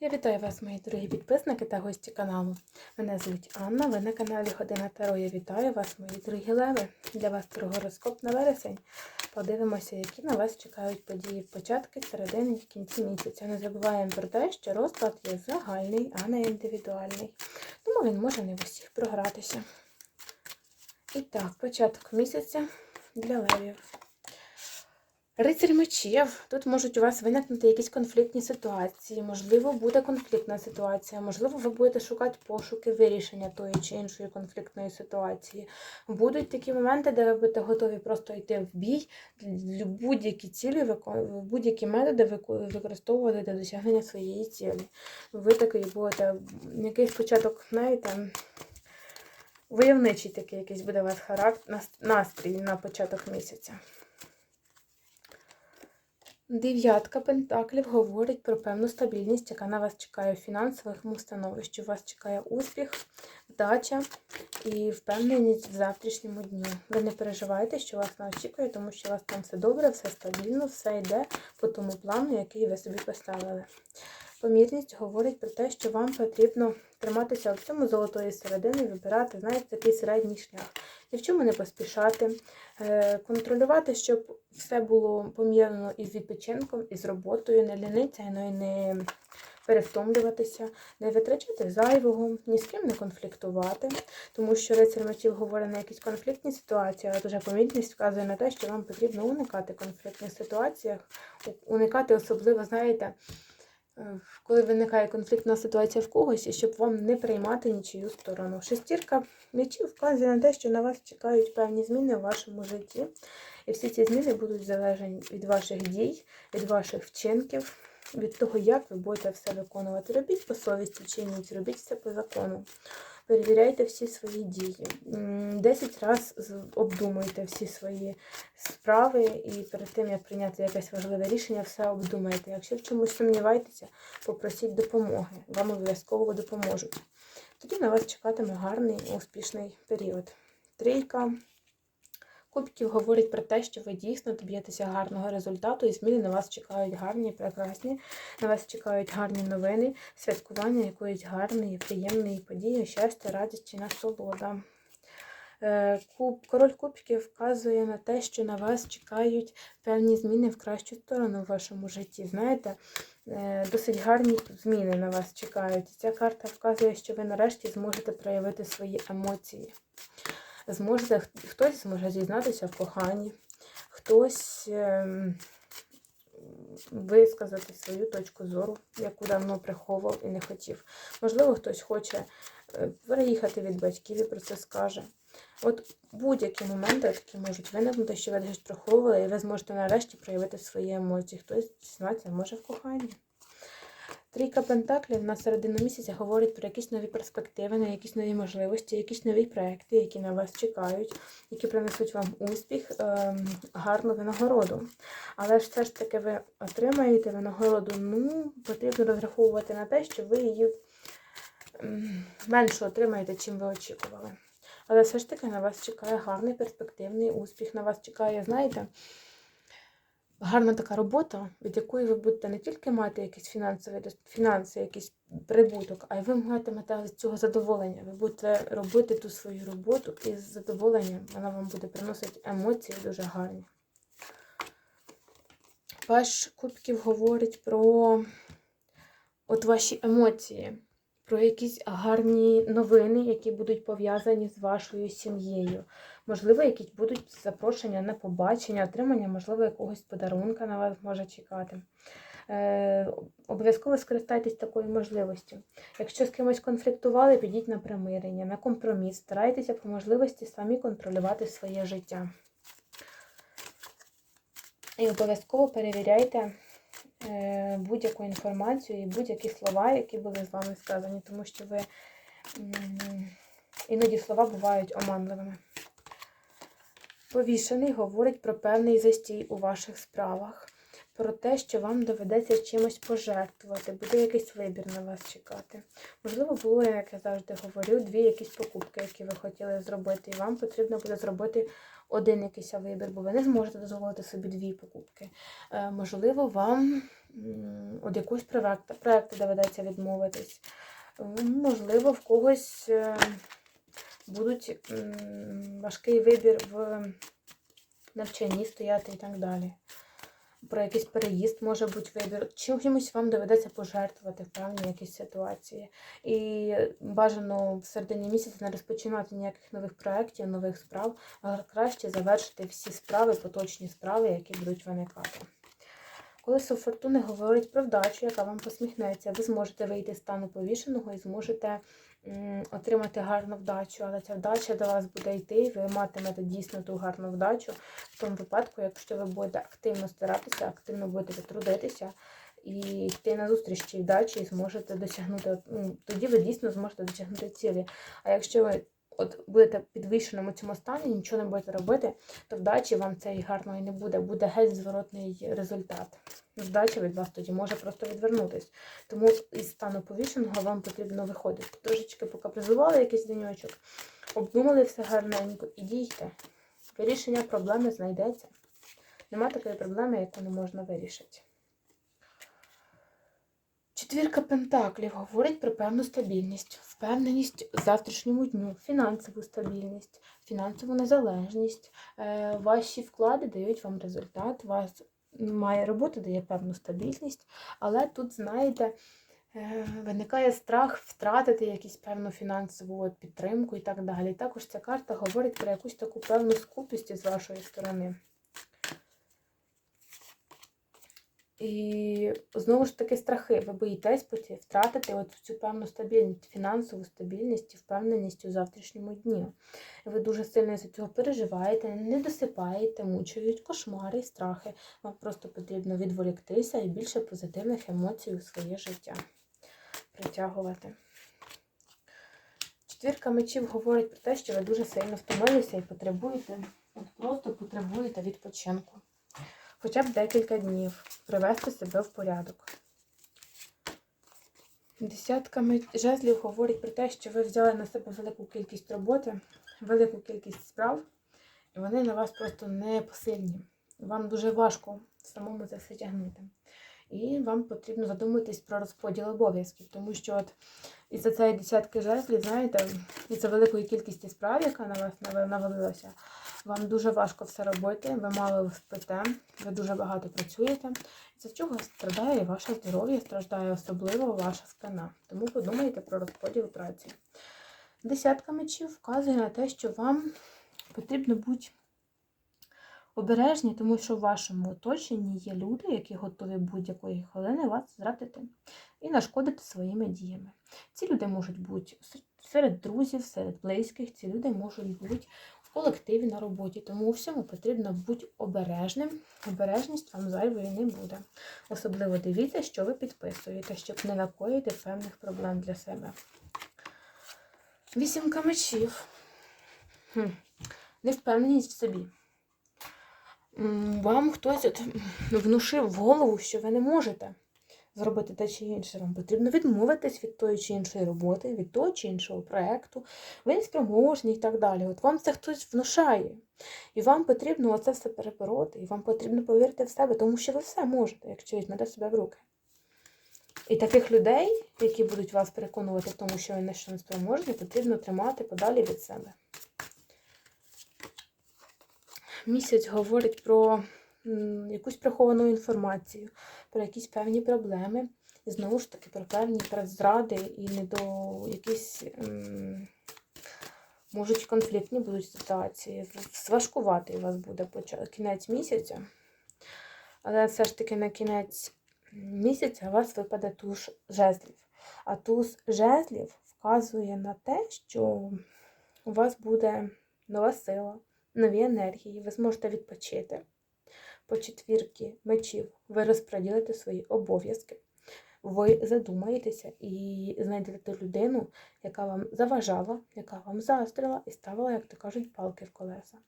Я вітаю вас, мої дорогі підписники та гості каналу. Мене звуть Анна, ви на каналі Година Таро. Я вітаю вас, мої дорогі леви. Для вас торгороскоп на вересень. Подивимося, які на вас чекають події в початки, середини і в кінці місяця. Не забуваємо про те, що розклад є загальний, а не індивідуальний. Тому він може не в усіх програтися. І так, початок місяця для левів. Рицарь мечів. Тут можуть у вас виникнути якісь конфліктні ситуації. Можливо, буде конфліктна ситуація. Можливо, ви будете шукати пошуки вирішення тої чи іншої конфліктної ситуації. Будуть такі моменти, де ви будете готові просто йти в бій, будь-які цілі, будь-які методи використовувати для досягнення своєї цілі. Ви такий будете якийсь початок, знаєте. Войовничий такий якийсь буде у вас характер, настрій на початок місяця. Дев'ятка пентаклів говорить про певну стабільність, яка на вас чекає в фінансовому становищі. Вас чекає успіх, вдача і впевненість в завтрашньому дні. Ви не переживаєте, що вас не очікує, тому що у вас там все добре, все стабільно, все йде по тому плану, який ви собі поставили. Помірність говорить про те, що вам потрібно триматися в цьому золотої середини вибирати, знаєте, такий середній шлях. Ні в чому не поспішати, е, контролювати, щоб все було помірно із відпочинком, із роботою, не лінитися, ну і не перевтомлюватися, не витрачати зайвого, ні з ким не конфліктувати, тому що рицар мечів говорить на якісь конфліктні ситуації, але дуже помітність вказує на те, що вам потрібно уникати конфліктних ситуаціях, уникати особливо, знаєте, коли виникає конфліктна ситуація в когось, і щоб вам не приймати нічию сторону. Шестірка м'ячів вказує на те, що на вас чекають певні зміни в вашому житті. І всі ці зміни будуть залежні від ваших дій, від ваших вчинків, від того, як ви будете все виконувати. Робіть по совісті, чиніть, робіть все по закону перевіряйте всі свої дії. Десять разів обдумуйте всі свої справи, і перед тим, як прийняти якесь важливе рішення, все обдумайте. Якщо в чомусь сумніваєтеся, попросіть допомоги. Вам обов'язково допоможуть. Тоді на вас чекатиме гарний успішний період. Трійка. Кубків говорить про те, що ви дійсно доб'єтеся гарного результату, і зміни на вас чекають гарні, прекрасні, на вас чекають гарні новини, святкування якоїсь гарної, приємної події, щастя, радість чи насолода. Е, куб, король кубків вказує на те, що на вас чекають певні зміни в кращу сторону в вашому житті. Знаєте, е, досить гарні зміни на вас чекають. Ця карта вказує, що ви нарешті зможете проявити свої емоції зможете, хтось зможе зізнатися в коханні, хтось ем, висказати свою точку зору, яку давно приховував і не хотів. Можливо, хтось хоче е, переїхати від батьків і про це скаже. От будь-які моменти такі можуть виникнути, що ви десь приховували, і ви зможете нарешті проявити свої емоції. Хтось зізнається, може в коханні. Трійка Пентаклів на середину місяця говорить про якісь нові перспективи, на якісь нові можливості, якісь нові проекти, які на вас чекають, які принесуть вам успіх, ем, гарну винагороду. Але ж все ж таки ви отримаєте винагороду, ну, потрібно розраховувати на те, що ви її ем, менше отримаєте, чим ви очікували. Але все ж таки на вас чекає гарний перспективний успіх. На вас чекає, знаєте, гарна така робота, від якої ви будете не тільки мати якісь фінансові фінанси, якийсь прибуток, а й ви матимете з цього задоволення. Ви будете робити ту свою роботу і з задоволенням вона вам буде приносити емоції дуже гарні. Ваш Кубків говорить про от ваші емоції про якісь гарні новини, які будуть пов'язані з вашою сім'єю. Можливо, якісь будуть запрошення на побачення, отримання, можливо, якогось подарунка на вас може чекати. Е, Обов'язково скористайтесь такою можливістю. Якщо з кимось конфліктували, підіть на примирення, на компроміс, старайтеся по можливості самі контролювати своє життя. І обов'язково перевіряйте Е, будь-яку інформацію і будь-які слова, які були з вами сказані, тому що ви іноді слова бувають оманливими. Повішений говорить про певний застій у ваших справах, про те, що вам доведеться чимось пожертвувати, буде якийсь вибір на вас чекати. Можливо, було, як я завжди говорю, дві якісь покупки, які ви хотіли зробити, і вам потрібно буде зробити один якийсь вибір, бо ви не зможете дозволити собі дві покупки. Е, можливо, вам від якогось проекту доведеться відмовитись. Можливо, в когось е, будуть важкий вибір в навчанні стояти і так далі. Про якийсь переїзд може бути вибір. Чимось вам доведеться пожертвувати в певній якійсь ситуації. І бажано в середині місяця не розпочинати ніяких нових проєктів, нових справ, а краще завершити всі справи, поточні справи, які будуть виникати. Колесо фортуни говорить про вдачу, яка вам посміхнеться. Ви зможете вийти з стану повішеного і зможете отримати гарну вдачу, але ця вдача до вас буде йти, ви матимете дійсно ту гарну вдачу в тому випадку, якщо ви будете активно старатися, активно будете трудитися і йти на зустріч цій вдачі і зможете досягнути, ну, тоді ви дійсно зможете досягнути цілі. А якщо ви от будете підвищеному цьому стані, нічого не будете робити, то вдачі вам цієї гарної не буде, буде геть зворотний результат. Вдача від вас тоді може просто відвернутись. Тому із стану повішеного вам потрібно виходити. Трошечки покапризували якийсь денечок, обдумали все гарненько і дійте. Вирішення проблеми знайдеться. Нема такої проблеми, яку не можна вирішити. Четвірка пентаклів говорить про певну стабільність, впевненість в завтрашньому дню, фінансову стабільність, фінансову незалежність. Е, Ваші вклади дають вам результат, вас має робота, дає певну стабільність, але тут, знаєте, е, виникає страх втратити якусь певну фінансову підтримку і так далі. Також ця карта говорить про якусь таку певну скупість з вашої сторони. І знову ж таки страхи. Ви боїтесь втратити от цю певну стабільність, фінансову стабільність і впевненість у завтрашньому дні. Ви дуже сильно за цього переживаєте, не досипаєте, мучають кошмари, страхи. Вам просто потрібно відволіктися і більше позитивних емоцій у своє життя притягувати. Четвірка мечів говорить про те, що ви дуже сильно втомилися і потребуєте, от просто потребуєте відпочинку хоча б декілька днів привести себе в порядок. Десятка жезлів говорить про те, що ви взяли на себе велику кількість роботи, велику кількість справ, і вони на вас просто не посильні. Вам дуже важко самому це все тягнути. І вам потрібно задуматись про розподіл обов'язків, тому що от із-за цієї десятки жезлів, знаєте, із-за великої кількості справ, яка на вас навалилася, вам дуже важко все робити, ви мало спите, ви дуже багато працюєте. За чого страдає ваше здоров'я, страждає особливо ваша спина. Тому подумайте про розподіл праці. Десятка мечів вказує на те, що вам потрібно бути обережні, тому що в вашому оточенні є люди, які готові будь-якої хвилини вас зрадити і нашкодити своїми діями. Ці люди можуть бути серед друзів, серед близьких, ці люди можуть бути колективі на роботі, тому всьому потрібно бути обережним. Обережність вам зайвої не буде. Особливо дивіться, що ви підписуєте, щоб не накоїти певних проблем для себе. Вісімка мечів. Хм. Невпевненість в собі. Вам хтось от внушив в голову, що ви не можете зробити те чи інше. Вам потрібно відмовитись від тої чи іншої роботи, від того чи іншого проєкту, ви не спроможні і так далі. От вам це хтось внушає. І вам потрібно оце все перебороти, і вам потрібно повірити в себе, тому що ви все можете, якщо візьмете себе в руки. І таких людей, які будуть вас переконувати в тому, що ви на що не спроможні, потрібно тримати подалі від себе. Місяць говорить про якусь приховану інформацію, про якісь певні проблеми. І знову ж таки про певні зради і не до якісь можуть конфліктні будуть ситуації. Важкуватий у вас буде кінець місяця. Але все ж таки на кінець місяця у вас випаде туз жезлів. А туз жезлів вказує на те, що у вас буде нова сила, нові енергії, ви зможете відпочити. По четвірки мечів ви розподілите свої обов'язки. Ви задумаєтеся і знайдете людину, яка вам заважала, яка вам заздрила і ставила, як то кажуть, палки в колеса.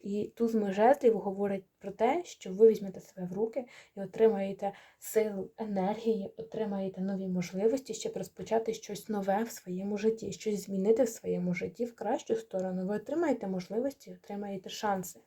І туз жезлів говорить про те, що ви візьмете себе в руки і отримаєте силу, енергії, отримаєте нові можливості, щоб розпочати щось нове в своєму житті, щось змінити в своєму житті в кращу сторону. Ви отримаєте можливості, отримаєте шанси.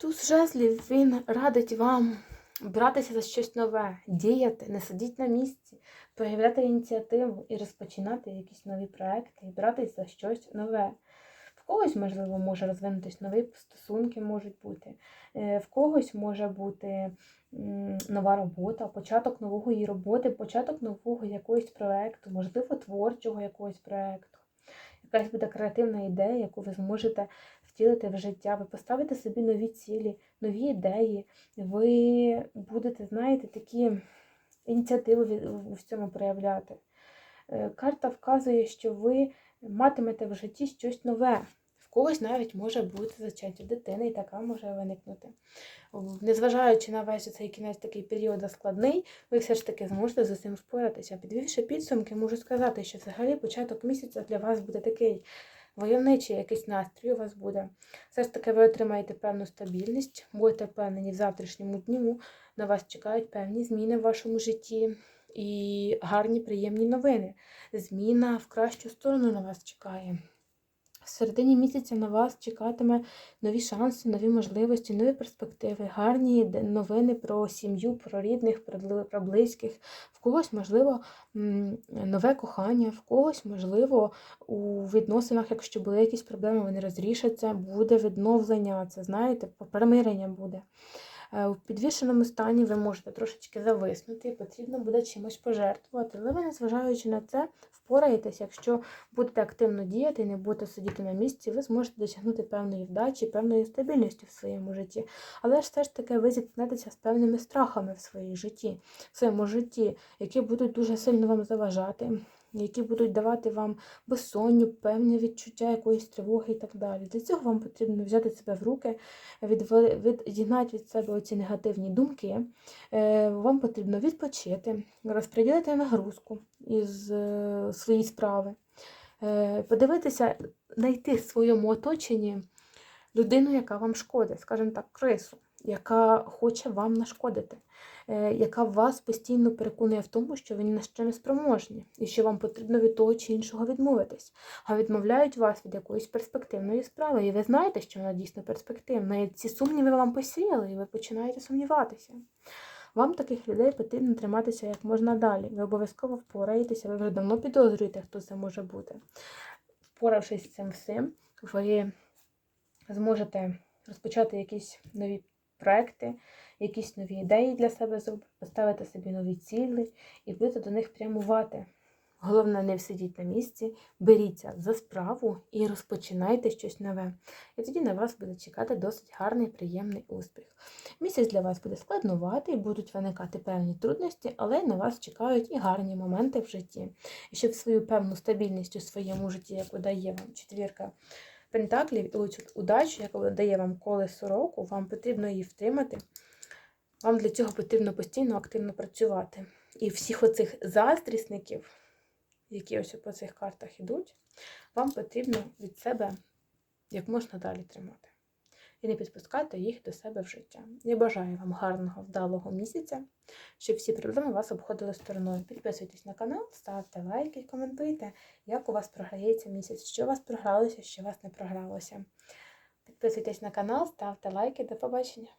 Туз жезлів він радить вам братися за щось нове, діяти, не сидіти на місці, проявляти ініціативу і розпочинати якісь нові проекти, і братися за щось нове. В когось, можливо, може розвинутись нові стосунки можуть бути, е, в когось може бути нова робота, початок нової роботи, початок нового якогось проекту, можливо, творчого якогось проекту. Якась буде креативна ідея, яку ви зможете втілити в життя. Ви поставите собі нові цілі, нові ідеї. Ви будете, знаєте, такі ініціативи у цьому проявляти. Е, Карта вказує, що ви матимете в житті щось нове. В когось навіть може бути зачаття дитини, і така може виникнути. Незважаючи на весь цей кінець такий період складний, ви все ж таки зможете з усім впоратися. Підвівши підсумки, можу сказати, що взагалі початок місяця для вас буде такий войовничий якийсь настрій у вас буде. Все ж таки ви отримаєте певну стабільність, будете впевнені в завтрашньому дню. На вас чекають певні зміни в вашому житті і гарні, приємні новини. Зміна в кращу сторону на вас чекає. В середині місяця на вас чекатиме нові шанси, нові можливості, нові перспективи, гарні новини про сім'ю, про рідних, про близьких. В когось, можливо, нове кохання, в когось, можливо, у відносинах, якщо були якісь проблеми, вони розрішаться, буде відновлення, це знаєте, примирення буде. Е, У підвішеному стані ви можете трошечки зависнути, і потрібно буде чимось пожертвувати. Але ви, незважаючи на це, впораєтесь, якщо будете активно діяти і не будете сидіти на місці, ви зможете досягнути певної вдачі, певної стабільності в своєму житті. Але ж все ж таки ви зіткнетеся з певними страхами в своїй житті, в своєму житті, які будуть дуже сильно вам заважати. Які будуть давати вам безсонню, певне відчуття якоїсь тривоги і так далі. Для цього вам потрібно взяти себе в руки, відігнати від себе оці негативні думки. Е, Вам потрібно відпочити, розподілити нагрузку із е, свої справи, Е, подивитися, знайти в своєму оточенні людину, яка вам шкодить, скажімо так, крису, яка хоче вам нашкодити, яка вас постійно переконує в тому, що ви ні на не спроможні, і що вам потрібно від того чи іншого відмовитись. А відмовляють вас від якоїсь перспективної справи. І ви знаєте, що вона дійсно перспективна. І ці сумніви вам посіяли, і ви починаєте сумніватися. Вам таких людей потрібно триматися як можна далі. Ви обов'язково впораєтеся, ви вже давно підозрюєте, хто це може бути. Впоравшись з цим всім, ви зможете розпочати якісь нові проекти, якісь нові ідеї для себе поставити собі нові цілі і будете до них прямувати. Головне, не всидіть на місці, беріться за справу і розпочинайте щось нове. І тоді на вас буде чекати досить гарний, приємний успіх. Місяць для вас буде складнуватий, будуть виникати певні трудності, але на вас чекають і гарні моменти в житті. І щоб свою певну стабільність у своєму житті, яку дає вам четвірка пентаклів, і луч удачі, яка дає вам колесо року, вам потрібно її втримати. Вам для цього потрібно постійно активно працювати. І всіх оцих заздрісників, які ось по цих картах ідуть, вам потрібно від себе як можна далі тримати. І не підпускати їх до себе в життя. Я бажаю вам гарного, вдалого місяця, щоб всі проблеми вас обходили стороною. Підписуйтесь на канал, ставте лайки, коментуйте, як у вас програється місяць, що у вас програлося, що у вас не програлося. Підписуйтесь на канал, ставте лайки, до побачення.